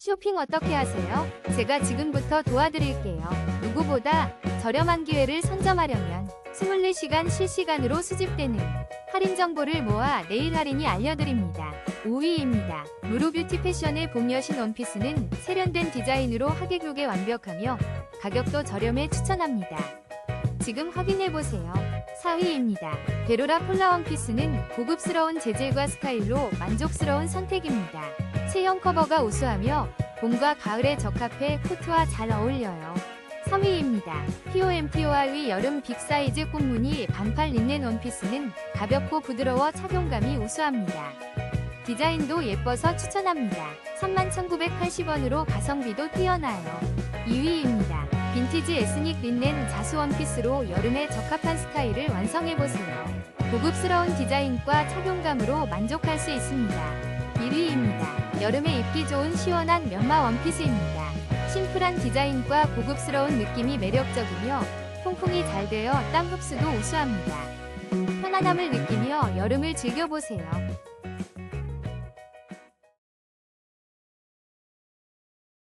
쇼핑 어떻게 하세요? 제가 지금부터 도와드릴게요. 누구보다 저렴한 기회를 선점하려면 24시간 실시간으로 수집되는 할인 정보를 모아 내일 할인이 알려드립니다. 5위입니다. 무료 뷰티 패션의 봄 여신 원피스는 세련된 디자인으로 하객룩에 완벽하며 가격도 저렴해 추천합니다. 지금 확인해보세요. 4위입니다. 베로라 폴라 원피스는 고급스러운 재질과 스타일로 만족스러운 선택입니다. 체형 커버가 우수하며 봄과 가을에 적합해 코트와 잘 어울려요. 3위입니다. POMTOR의 여름 빅사이즈 꽃무늬 반팔 린넨 원피스는 가볍고 부드러워 착용감이 우수합니다. 디자인도 예뻐서 추천합니다. 31,980원으로 가성비도 뛰어나요. 2위입니다. 빈티지 에스닉 린넨 자수 원피스로 여름에 적합한 스타일을 완성해보세요. 고급스러운 디자인과 착용감으로 만족할 수 있습니다. 1위입니다. 여름에 입기 좋은 시원한 면마 원피스입니다. 심플한 디자인과 고급스러운 느낌이 매력적이며 통풍이 잘 되어 땀 흡수도 우수합니다. 편안함을 느끼며 여름을 즐겨보세요.